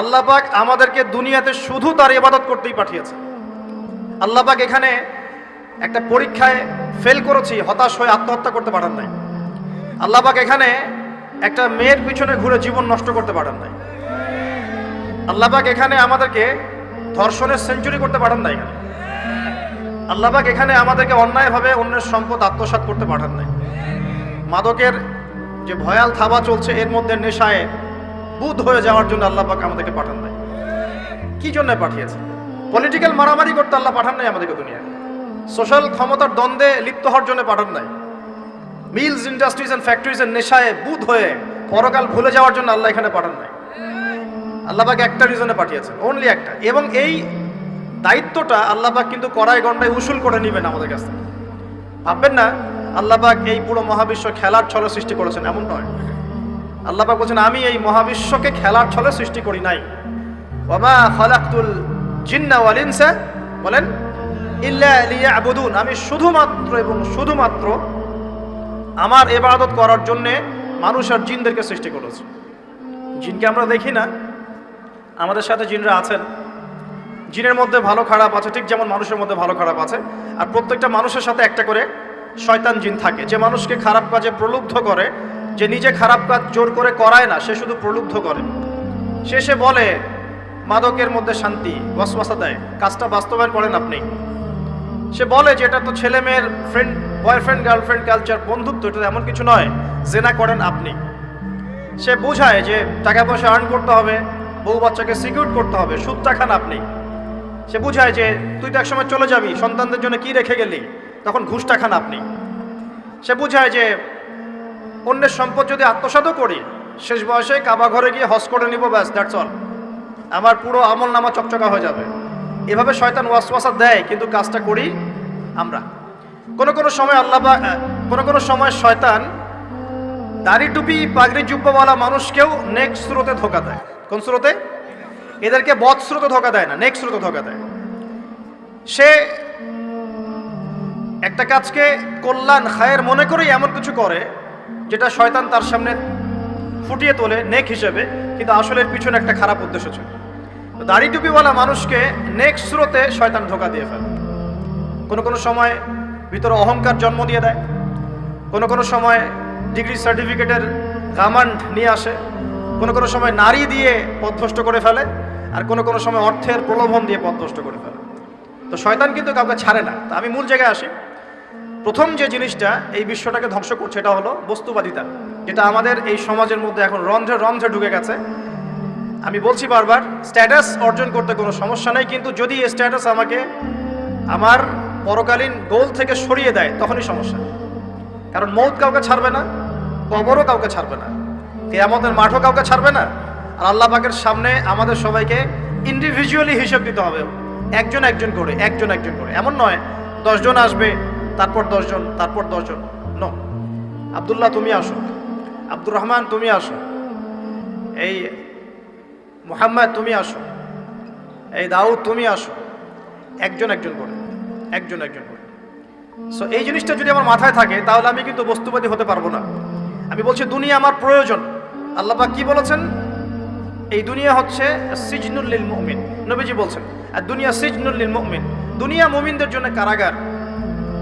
আল্লাহ পাক আমাদেরকে দুনিয়াতে শুধু তার ইবাদত করতেই পাঠিয়েছে। আল্লাহ পাক এখানে একটা পরীক্ষায় ফেল করেছি, হতাশ হয়ে আত্মহত্যা করতে পারেন নাই। আল্লাহ পাক এখানে একটা মেয়ের পিছনে ঘুরে জীবন নষ্ট করতে পারেন নাই। আল্লাহ পাক এখানে আমাদেরকে ধর্ষণের সেঞ্চুরি করতে পারেন নাই। এখানে আল্লাহ পাক এখানে আমাদেরকে অন্যায়ভাবে অন্যের সম্পদ আত্মসাৎ করতে পাঠান নাই। মাদকের যে ভয়াল থাবা চলছে, এর মধ্যে নেশায় বুধ হয়ে যাওয়ার জন্য আল্লাহ পাক আমাদেরকে পাঠান নাই। কি জন্য পাঠিয়েছে পলিটিক্যাল মারামারি করতে আল্লাহ পাঠান নাই আমাদেরকে দুনিয়ায়। সোশ্যাল ক্ষমতার দ্বন্দ্বে লিপ্ত হওয়ার জন্য পাঠান নাই। মিলস ইন্ডাস্ট্রিজ অ্যান্ড ফ্যাক্টরিজ এর নেশায় বুধ হয়ে পরকাল ভুলে যাওয়ার জন্য আল্লাহ এখানে পাঠান নাই। আল্লাহ পাক একটা রিজনে পাঠিয়েছেন অনলি একটা। এবং এই দায়িত্বটা আল্লাহ পাক কিন্তু কড়াই গন্ডায় উসুল করে নেবেন আমাদের কাছ ভাববেন না, আল্লাহ পাক এই পুরো মহাবিশ্ব খেলার ছলে সৃষ্টি করেছেন, এমন নয়। আল্লাহ পাক বলছেন, আমি এই মহাবিশ্বকে খেলার ছলে সৃষ্টি করি নাই। ওমা খালাকতুল জিন্না ওয়াল ইনসা? বলেন, ইল্লা লিয়াবুদুন। আমি শুধুমাত্র এবং শুধুমাত্র আমার ইবাদত করার জন্যে মানুষ আর জিনদেরকে সৃষ্টি করেছে। জিনকে আমরা দেখি না। আমাদের সাথে জিনরা আছেন। জিনের মধ্যে ভালো খারাপ আছে, ঠিক যেমন মানুষের মধ্যে ভালো খারাপ আছে। আর প্রত্যেকটা মানুষের সাথে একটা করে শয়তান জিন থাকে। যে মানুষকে খারাপ কাজে প্রলুব্ধ করে যে নিজে খারাপ কাজ জোর করে করায় না, সে শুধু প্রলুব্ধ করে। সে সে বলে, মাদকের মধ্যে শান্তি, ওয়াসওয়াসা দেয়। কাজটা বাস্তবায়ন করেন আপনি। সে বলে যে, এটা তো ছেলে মেয়ের ফ্রেন্ড বয়ফ্রেন্ড গার্লফ্রেন্ড কালচার বন্ধুত্ব, এটা এমন কিছু নয়, জেনা করেন আপনি। সে বোঝায় যে, টাকা পয়সা আর্ন করতে হবে, বউ বাচ্চাকে সিকিউর করতে হবে, সুদটা খান আপনি। সে বুঝায় যে, তুই তো একসময় চলে যাবি, সন্তানদের জন্য কি রেখে গেলি, তখন ঘুষটা খান আপনি। সে বুঝায় যে অন্যের সম্পদ যদি আত্মসাতও করি, শেষ বয়সে কাবা ঘরে গিয়ে হজ করে নিব, ব্যাস দ্যাটস অল আমার পুরো আমল নামা চকচকা হয়ে যাবে। এভাবে শয়তান ওয়াসওয়াসা দেয়, কিন্তু কাজটা করি আমরা। কোনো কোনো সময় আল্লাহ কোনো কোনো সময় শয়তান দাড়ি টুপি, পাগড়ি জুব্বাওয়ালা মানুষকেও নেক্সট স্রোতে ধোকা দেয়। কোন স্রোতে? এদেরকে বদ স্রোতে ধোকা দেয় না নেক্সট স্রোতে ধোকা দেয়। সে একটা কাজকে কল্যাণ, খায়ের মনে করেই এমন কিছু করে যেটা শয়তান তার সামনে ফুটিয়ে তোলে, নেক হিসেবে, কিন্তু আসলে পিছনে একটা খারাপ উদ্দেশ্য ছিল। দাড়ি টুপিওয়ালা মানুষকে নেক স্রোতে শয়তান ধোকা দিয়ে ফেলে। কোনো কোনো সময় ভিতরে অহংকার জন্ম দিয়ে দেয়, কোনো কোনো সময় ডিগ্রি সার্টিফিকেটের গামান্ড নিয়ে আসে, কোনো কোনো সময় নারী দিয়ে পথভ্রষ্ট করে ফেলে, আর কোনো কোনো সময় অর্থের প্রলোভন দিয়ে পথভ্রষ্ট করে ফেলে। তো শয়তান কিন্তু কাউকে ছাড়ে না। তা আমি মূল জায়গায় আসি। প্রথম যে জিনিসটা এই বিশ্বটাকে ধ্বংস করছে এটা হলো বস্তুবাদিতা, যেটা আমাদের এই সমাজের মধ্যে এখন রন্ধ্রে রন্ধ্রে ঢুকে গেছে। আমি বলছি বারবার স্ট্যাটাস অর্জন করতে কোনো সমস্যা নেই, কিন্তু যদি এই স্ট্যাটাস আমাকে আমার পরকালীন গোল থেকে সরিয়ে দেয়, তখনই সমস্যা কারণ মৌত কাউকে ছাড়বে না, কবরও কাউকে ছাড়বে না, কেয়ামতের মাঠও কাউকে ছাড়বে না, আর আল্লাহ পাকের সামনে আমাদের সবাইকে ইন্ডিভিজুয়ালি হিসেব দিতে হবে। একজন একজন করে, একজন একজন করে। এমন নয়, দশজন আসবে তারপর দশজন তারপর দশজন। ন আবদুল্লাহ, তুমি আসো। আব্দুর রহমান, তুমি আসো। এই মোহাম্মদ, তুমি আসো। এই দাউদ, তুমি আসো। একজন একজন করে। একজন একজন করে। সো এই জিনিসটা যদি আমার মাথায় থাকে, তাহলে আমি কিন্তু বস্তুবাদী হতে পারব না। আমি বলছি, দুনিয়া আমার প্রয়োজন। আল্লাহ পাক কি বলেছেন? এই দুনিয়া হচ্ছে সিজনুল লিল মুমিন। নবীজি বলছেন, আর দুনিয়া সিজনুল লিল মুমিন। দুনিয়া মুমিনদের জন্য কারাগার।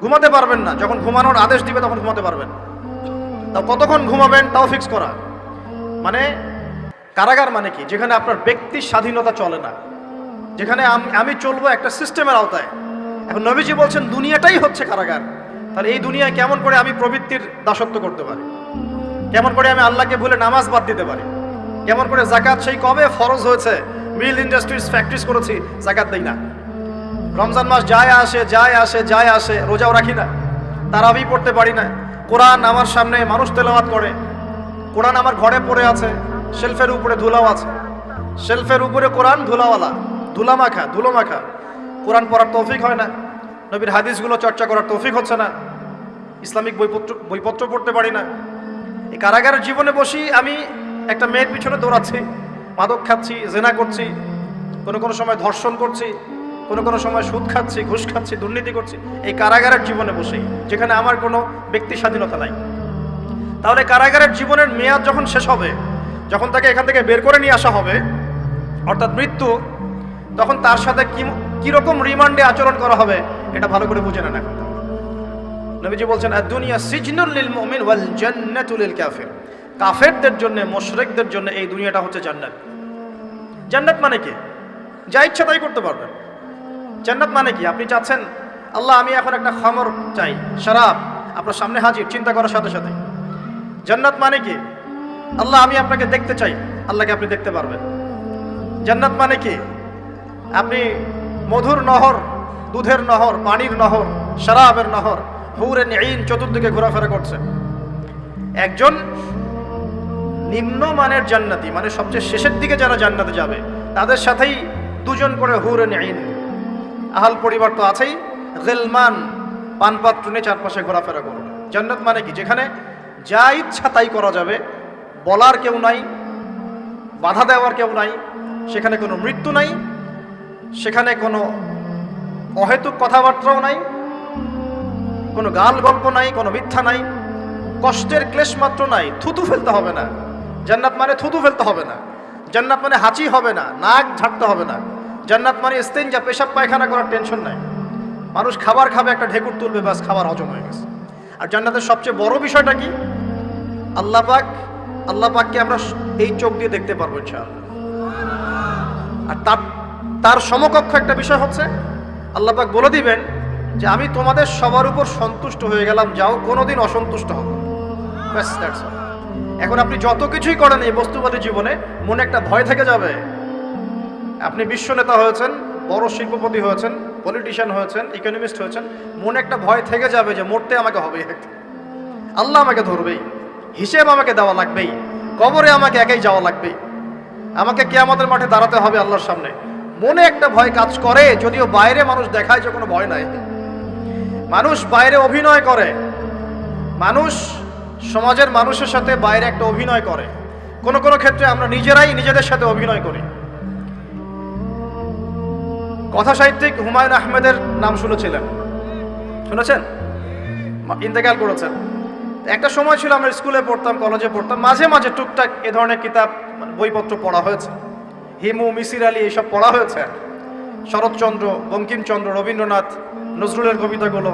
ঘুমাতে পারবেন না। যখন ঘুমানোর আদেশ দিবে তখন ঘুমাতে পারবেন। তাও কতক্ষণ ঘুমাবেন তাও ফিক্স করা। মানে কারাগার মানে কি? যেখানে আপনার ব্যক্তির স্বাধীনতা চলে না। যেখানে আমি চলবো একটা সিস্টেমের আওতায়। এখন নবীজি বলছেন, দুনিয়াটাই হচ্ছে কারাগার। তাহলে এই দুনিয়ায় কেমন করে আমি প্রবৃত্তির দাসত্ব করতে পারি? কেমন করে আমি আল্লাহকে ভুলে নামাজ বাদ দিতে পারি? কেমন করে জাকাত সেই কবে ফরজ হয়েছে? মিল ইন্ডাস্ট্রিজ ফ্যাক্টরিজ করেছি, জাকাত দেই না। রমজান মাস যায় আসে যায় আসে যায় আসে, রোজাও রাখি না, তারাবি পড়তে পারি না। কোরআন আমার সামনে মানুষ তেলাওয়াত করে, কোরআন আমার ঘরে পড়ে আছে, শেলফের উপরে ধুলাও আছে। শেলফের উপরে কোরআন ধুলাওয়ালা ধুলা মাখা ধুলো মাখা কোরআন পড়ার তৌফিক হয় না, নবীর হাদিসগুলো চর্চা করার তৌফিক হচ্ছে না, ইসলামিক বইপত্র বইপত্র পড়তে পারি না। এই কারাগারের জীবনে বসি আমি একটা মেয়ের পিছনে দৌড়াচ্ছি, মাদক খাচ্ছি, জেনা করছি, কোনো কোনো সময় ধর্ষণ করছি কোনো কোনো সময় সুদ খাচ্ছি, ঘুষ খাচ্ছি, দুর্নীতি করছি, এই কারাগারের জীবনে বসেই, যেখানে আমার কোনো ব্যক্তি স্বাধীনতা নাই। তাহলে কারাগারের জীবনের মেয়াদ যখন শেষ হবে, যখন তাকে এখান থেকে বের করে নিয়ে আসা হবে, অর্থাৎ মৃত্যু, তখন তার সাথে কি, কীরকম রিমান্ডে আচরণ করা হবে, এটা ভালো করে বুঝে নেন এখন নবীজি বলছেন আর দুনিয়া সিজনুল লিল মুমিন ওয়াল জান্নাতুল লিল কাফির। কাফেরদের জন্য, মুশরিকদের জন্য এই দুনিয়াটা হচ্ছে জান্নাত। জান্নাত মানে কি? যা ইচ্ছা তাই করতে পারবেন। জান্নাত মানে কি? আপনি চাচ্ছেন, আল্লাহ, আমি এখন একটা খামর চাই, শরাব। আপনার সামনে হাজির, চিন্তা করার সাথে সাথে। জান্নাত মানে কি? আল্লাহ, আমি আপনাকে দেখতে চাই, আল্লাহকে আপনি দেখতে পারবেন। জান্নাত মানে কি? আপনি মধুর নহর, দুধের নহর, পানির নহর, শরাবের নহর, হুরে নেইন চতুর্দিকে ঘোরাফেরা করছে একজন নিম্নমানের জান্নাতি মানে সবচেয়ে শেষের দিকে যারা জান্নাতে যাবে, তাদের সাথেই দুজন করে হুরে নেইন আহাল পরিবার তো আছেই। গেলমান পানপাত্র নিয়ে চারপাশে ঘোরাফেরা করবে জান্নাত মানে কি? যেখানে যা ইচ্ছা তাই করা যাবে। বলার কেউ নাই, বাধা দেওয়ার কেউ নাই, সেখানে কোনো মৃত্যু নাই, সেখানে কোনো অহেতুক কথাবার্তাও নাই, কোনো গাল গল্প নাই, কোনো মিথ্যা নাই, কষ্টের ক্লেশ মাত্র নাই, থুতু ফেলতে হবে না। জান্নাত মানে থুতু ফেলতে হবে না। জান্নাত মানে হাঁচি হবে না, নাক ঝাড়তে হবে না। জান্নাত মানে যা পেশাব পায়খানা করার টেনশন নাই। মানুষ খাবার খাবে, একটা ঢেকুর তুলবে, ব্যাস খাবার হজম হয়ে গেছে। আর জান্নাতের সবচেয়ে বড় বিষয়টা কি? আল্লাহ পাক, আল্লাহ পাককে আমরা এই চোখ দিয়ে দেখতে পারব ইনশাআল্লাহ। আর তার তার সমকক্ষ একটা বিষয় হচ্ছে, আল্লাহ পাক বলে দিবেন যে আমি তোমাদের সবার উপর সন্তুষ্ট হয়ে গেলাম, যাও কোনোদিন অসন্তুষ্ট হবে ব্যাস দ্যাটস এখন আপনি যত কিছুই করেন এই বস্তুবাদী জীবনে মনে একটা ভয় থেকে যাবে। আপনি বিশ্ব নেতা হয়েছেন, বড় শিল্পপতি হয়েছেন পলিটিশিয়ান হয়েছেন ইকোনমিস্ট হয়েছেন, মনে একটা ভয় থেকে যাবে যে মরতে আমাকে হবে আল্লাহ আমাকে ধরবেই, হিসেব আমাকে দেওয়া লাগবেই, কবরে আমাকে একাই যাওয়া লাগবেই। আমাকে কে আমাদের মাঠে দাঁড়াতে হবে আল্লাহর সামনে। মনে একটা ভয় কাজ করে, যদিও বাইরে মানুষ দেখায় যে কোনো ভয় নাই। মানুষ বাইরে অভিনয় করে। মানুষ সমাজের মানুষের সাথে বাইরে একটা অভিনয় করে। কোনো কোনো ক্ষেত্রে আমরা নিজেরাই নিজেদের সাথে অভিনয় করি। কথা সাহিত্যিক হুমায়ুন আহমেদের নাম শুনেছিলেন। শুনেছেন? ইন্তেকাল করেছেন। একটা সময় ছিল আমরা স্কুলে পড়তাম, কলেজে পড়তাম, মাঝে মাঝে টুকটাক এ ধরনের কিতাব মানে বইপত্র পড়া হয়েছে। হিমু, মিসির আলী এইসব পড়া হয়েছে। শরৎচন্দ্র, বঙ্কিমচন্দ্র, রবীন্দ্রনাথ, নজরুলের কবিতাগুলো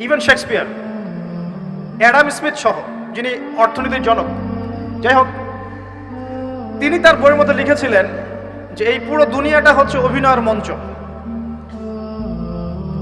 ইভেন শেক্সপিয়ার অ্যাডাম স্মিথ সহ, যিনি অর্থনীতির জনক। যাই হোক, তিনি তার বইয়ের মধ্যে লিখেছিলেন যে এই পুরো দুনিয়াটা হচ্ছে অভিনয়ের মঞ্চ।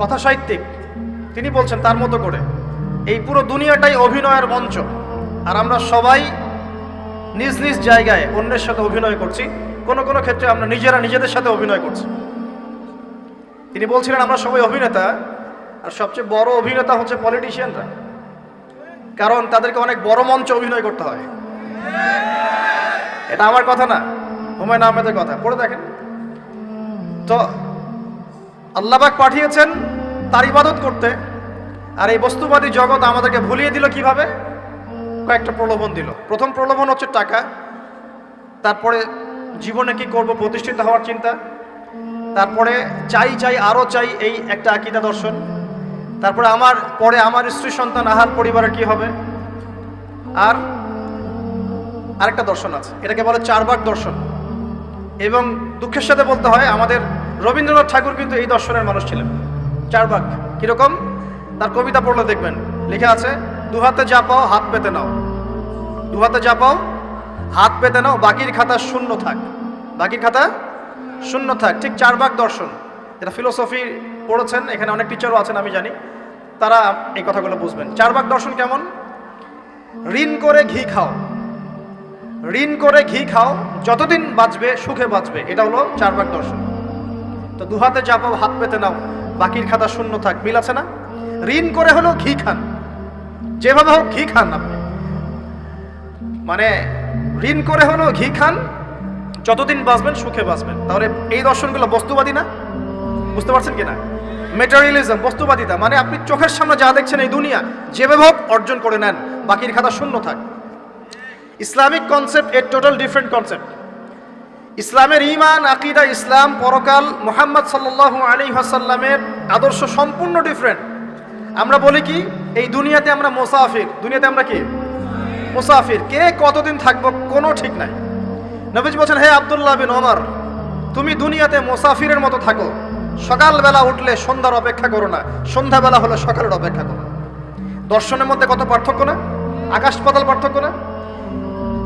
কথা সাহিত্যিক, তিনি বলছেন তার মতো করে, এই পুরো দুনিয়াটাই অভিনয়ের মঞ্চ। আর আমরা সবাই নিজ নিজ জায়গায় অন্যের সাথে অভিনয় করছি, কোনো কোনো ক্ষেত্রে আমরা নিজেরা নিজেদের সাথে অভিনয় করছি। তিনি বলছিলেন, আমরা সবাই অভিনেতা, আর সবচেয়ে বড় অভিনেতা হচ্ছে পলিটিশিয়ানরা কারণ তাদেরকে অনেক বড় মঞ্চে অভিনয় করতে হয়। এটা আমার কথা না। হুমায়ুন আহমেদের কথা, পড়ে দেখেন। তো আল্লাহবাক পাঠিয়েছেন তার ইবাদত করতে, আর এই বস্তুবাদী জগৎ আমাদেরকে ভুলিয়ে দিল কীভাবে? কয়েকটা প্রলোভন দিল। প্রথম প্রলোভন হচ্ছে টাকা, তারপরে জীবনে কি করব প্রতিষ্ঠিত হওয়ার চিন্তা, তারপরে চাই চাই আরও চাই এই একটা আকিদা দর্শন, তারপরে আমার, পরে আমার স্ত্রী সন্তান, আহার পরিবারে কি হবে? আর আরেকটা দর্শন আছে, এটাকে বলে চারবাগ দর্শন। এবং দুঃখের সাথে বলতে হয়, আমাদের রবীন্দ্রনাথ ঠাকুর কিন্তু এই দর্শনের মানুষ ছিলেন। চারবাগ কীরকম? তার কবিতা পড়লে দেখবেন, লেখা আছে দু হাতে যা পাও, হাত পেতে নাও। দু হাতে যা পাও, হাত পেতে নাও, বাকির খাতা শূন্য থাক। বাকির খাতা শূন্য থাক। ঠিক চার চারবাগ দর্শন। যেটা ফিলোসফি পড়েছেন, এখানে অনেক টিচারও আছেন, আমি জানি, তারা এই কথাগুলো বুঝবেন। চারবাগ দর্শন কেমন? ঋণ করে ঘি খাও। ঋণ করে ঘি খাও, যতদিন বাঁচবে, সুখে বাঁচবে। এটা হলো চারবাগ দর্শন। তো দু হাতে যা হাত পেতে নাও, বাকির খাতা শূন্য থাক, মিল আছে না? ঋণ করে হলো ঘি খান। যেভাবে হোক ঘি খান আপনি। মানে ঋণ করে হলো ঘি খান, যতদিন বাঁচবেন, সুখে বাঁচবেন। তাহলে এই দর্শনগুলো বস্তুবাদী না? বুঝতে পারছেন কিনা? মেটেরিয়ালিজম বস্তুবাদিতা মানে আপনি চোখের সামনে যা দেখছেন এই দুনিয়া, যেভাবে হোক অর্জন করে নেন, বাকির খাতা শূন্য থাক। ইসলামিক কনসেপ্ট এর টোটাল ডিফারেন্ট কনসেপ্ট ইসলামের ইমান আকিদা, ইসলাম, পরকাল মোহাম্মদ সাল্লাল্লাহু আলী হাসাল্লামের আদর্শ সম্পূর্ণ ডিফারেন্ট আমরা বলি কি, এই দুনিয়াতে আমরা মোসাফির। দুনিয়াতে আমরা কি? মুসাফির। কে কতদিন থাকব কোনো ঠিক নাই। নবীজ বলছেন, হে আব্দুল্লাহ বিন ওমর, তুমি দুনিয়াতে মোসাফিরের মতো থাকো। সকালবেলা উঠলে সন্ধ্যার অপেক্ষা করো না। সন্ধ্যাবেলা হলে সকালের অপেক্ষা করো। দর্শনের মধ্যে কত পার্থক্য না? আকাশ পাতাল পার্থক্য না?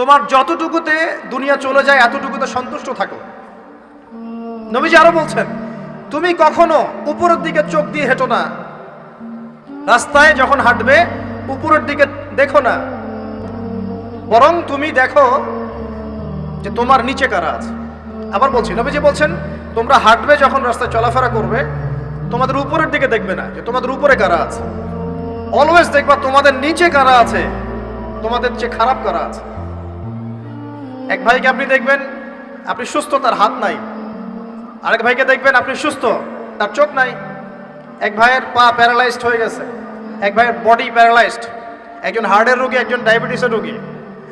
তোমার যতটুকুতে দুনিয়া চলে যায়, এতটুকুতে সন্তুষ্ট থাকো। নবীজি আরও বলছেন, তুমি কখনো উপরের দিকে চোখ দিয়ে হেঁটো না। রাস্তায় যখন হাঁটবে, উপরের দিকে দেখো না। বরং তুমি দেখো যে তোমার নিচে কারা আছে। আবার বলছি, নবীজি বলছেন, তোমরা হাঁটবে যখন রাস্তায় চলাফেরা করবে, তোমাদের উপরের দিকে দেখবে না যে তোমাদের উপরে কারা আছে। অলওয়েজ দেখবা তোমাদের নিচে কারা আছে, তোমাদের চেয়ে খারাপ কারা আছে। এক ভাইকে আপনি দেখবেন, আপনি সুস্থ, তার হাত নাই। আরেক ভাইকে দেখবেন, আপনি সুস্থ, তার চোখ নাই। এক ভাইয়ের পা প্যারালাইজড হয়ে গেছে। এক ভাইয়ের বডি প্যারালাইজড। একজন হার্টের রোগী, একজন ডায়াবেটিসের রোগী।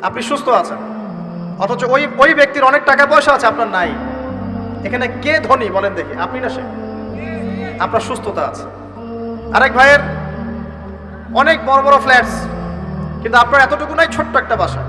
আপনি সুস্থ আছেন। অথচ ওই ওই ব্যক্তির অনেক টাকা পয়সা আছে, আপনার নাই। এখানে কে ধনী, বলেন দেখি। আপনি না সে? আপনার সুস্থতা আছে। আরেক ভাইয়ের অনেক বড় বড় ফ্ল্যাটস। কিন্তু আপনার এতটুকু নাই, ছোট্ট একটা বাসা।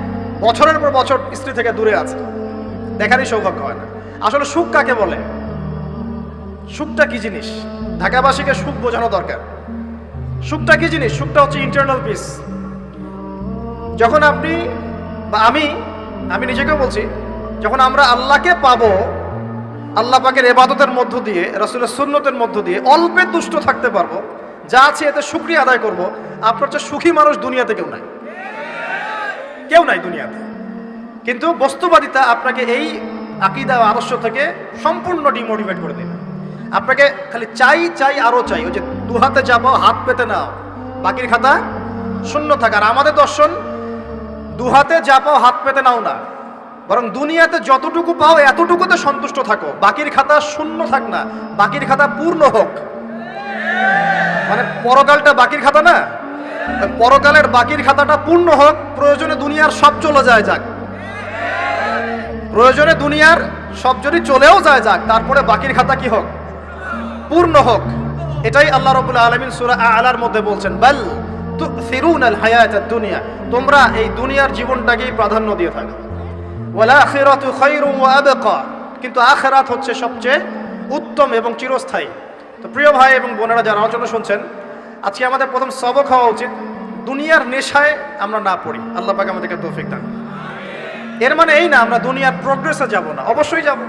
বছরের পর বছর স্ত্রী থেকে দূরে আছে। দেখারই সৌভাগ্য হয় না। আসলে সুখ কাকে বলে? সুখটা কি জিনিস? ঢাকাবাসীকে সুখ বোঝানো দরকার। সুখটা কি জিনিস? সুখটা হচ্ছে ইন্টারনাল পিস যখন আপনি বা আমি আমি নিজেকেও বলছি, যখন আমরা আল্লাহকে পাবো, আল্লাহ পাকের এবাদতের মধ্য দিয়ে, রসুলের সুন্নতের মধ্য দিয়ে অল্পে তুষ্ট থাকতে পারব, যা আছে এতে সুক্রিয়া আদায় করব, আপনার চেয়ে সুখী মানুষ দুনিয়াতে কেউ নাই। কেউ নাই দুনিয়াতে। কিন্তু বস্তুবাদিতা আপনাকে এই আকিদা আদর্শ থেকে সম্পূর্ণ ডিমোটিভেট করে দেবে। আপনাকে খালি চাই চাই আরও চাই। ওই যে দু হাতে যাব হাত পেতে নাও। বাকির খাতা শূন্য থাকা। আর আমাদের দর্শন, দু হাতে যা পাও হাত পেতে নাও না। বরং দুনিয়াতে যতটুকু পাও, এতটুকুতে সন্তুষ্ট থাকো। বাকির খাতা শূন্য থাক না। বাকির খাতা পূর্ণ হোক। মানে পরকালটা বাকির খাতা না? পরকালের বাকির খাতাটা পূর্ণ হোক, প্রয়োজনে দুনিয়ার সব চলে যায় যাক। প্রয়োজনে দুনিয়ার সব যদি চলেও যায় যাক, তারপরে বাকির খাতা কি হোক? পূর্ণ হোক। এটাই আল্লাহ রবুল আলমিন সুরা আলার মধ্যে বলছেন, বাল তুসিরুন আল হায়াত দুনিয়া তোমরা এই দুনিয়ার জীবনটাকেই প্রাধান্য দিয়ে থাকো। ওয়ালা আখিরাতু খায়রুম ওয়া আবকা কিন্তু আখিরাত হচ্ছে সবচেয়ে উত্তম এবং চিরস্থায়ী। তো প্রিয় ভাই এবং বোনেরা যারা আলোচনা শুনছেন, আজকে আমাদের প্রথম সবক হওয়া উচিত। দুনিয়ার নেশায় আমরা না পড়ি। আল্লাহ পাক আমাদেরকে তৌফিক দান এর মানে এই না, আমরা দুনিয়ার প্রোগ্রেসে যাব না। অবশ্যই যাব।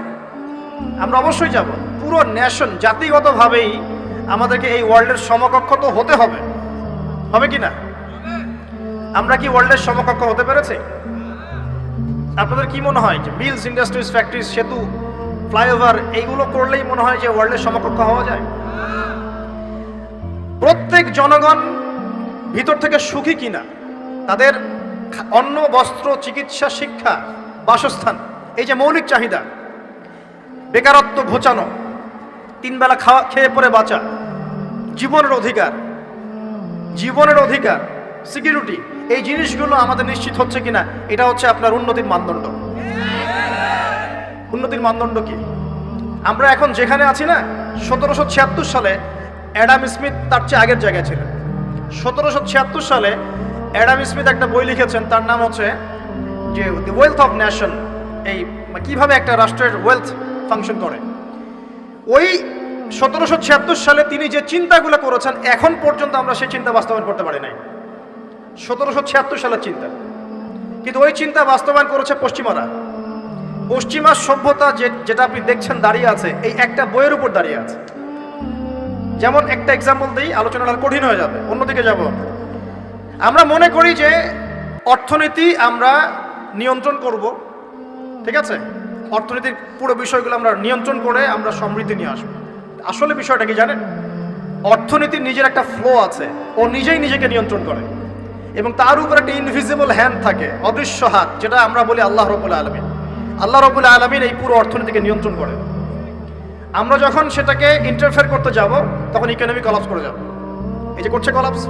আমরা অবশ্যই যাব। পুরো ন্যাশন জাতিগতভাবেই আমাদেরকে এই ওয়ার্ল্ডের সমকক্ষ তো হতে হবে। হবে কি না? আমরা কি ওয়ার্ল্ডের সমকক্ষ হতে পেরেছি? আপনাদের কি মনে হয় যে মিলস ইন্ডাস্ট্রিজ ফ্যাক্টরিজ সেতু ফ্লাইওভার এইগুলো করলেই মনে হয় যে ওয়ার্ল্ডের সমকক্ষ হওয়া যায়? প্রত্যেক জনগণ ভিতর থেকে সুখী কিনা? তাদের অন্ন, বস্ত্র, চিকিৎসা, শিক্ষা, বাসস্থান, এই যে মৌলিক চাহিদা, বেকারত্ব ঘোচানো তিনবেলা খাওয়া, খেয়ে পরে বাঁচা, জীবনের অধিকার জীবনের অধিকার, সিকিউরিটি, এই জিনিসগুলো আমাদের নিশ্চিত হচ্ছে কিনা? এটা হচ্ছে আপনার উন্নতির মানদণ্ড। উন্নতির মানদণ্ড কি? আমরা এখন যেখানে আছি না, সতেরোশো ছিয়াত্তর সালে অ্যাডাম স্মিথ তার চেয়ে আগের জায়গায় ছিলেন। সতেরোশো ছিয়াত্তর সালে অ্যাডাম স্মিথ একটা বই লিখেছেন, তার নাম হচ্ছে যে দি ওয়েলথ অফ নেশন এই কীভাবে একটা রাষ্ট্রের ওয়েলথ ফাংশন করে। ওই সতেরোশো ছিয়াত্তর সালে তিনি যে চিন্তাগুলো করেছেন, এখন পর্যন্ত আমরা সেই চিন্তা বাস্তবায়ন করতে পারি নাই। সতেরোশো ছিয়াত্তর সালের চিন্তা। কিন্তু ওই চিন্তা বাস্তবায়ন করেছে পশ্চিমারা। পশ্চিমা সভ্যতা যে, যেটা আপনি দেখছেন দাঁড়িয়ে আছে, এই একটা বইয়ের উপর দাঁড়িয়ে আছে। যেমন একটা এক্সাম্পল দিই আলোচনাটা কঠিন হয়ে যাবে। অন্যদিকে যাব। আমরা মনে করি যে অর্থনীতি আমরা নিয়ন্ত্রণ করব। ঠিক আছে? অর্থনীতির পুরো বিষয়গুলো আমরা নিয়ন্ত্রণ করে আমরা সমৃদ্ধি নিয়ে আসব। আসলে বিষয়টা কি জানেন? অর্থনীতির নিজের একটা ফ্লো আছে। ও নিজেই নিজেকে নিয়ন্ত্রণ করে। এবং তার উপর একটা ইনভিজিবল হ্যান্ড থাকে, অদৃশ্য হাত, যেটা আমরা বলি আল্লাহ রবুল্লা আলমিন। আল্লাহ রবুল্লা আলমিন এই পুরো অর্থনীতিকে নিয়ন্ত্রণ করে আমরা যখন সেটাকে ইন্টারফেয়ার করতে যাব, তখন ইকোনমি কলাপস করে যাব। এই যে করছে কলাপস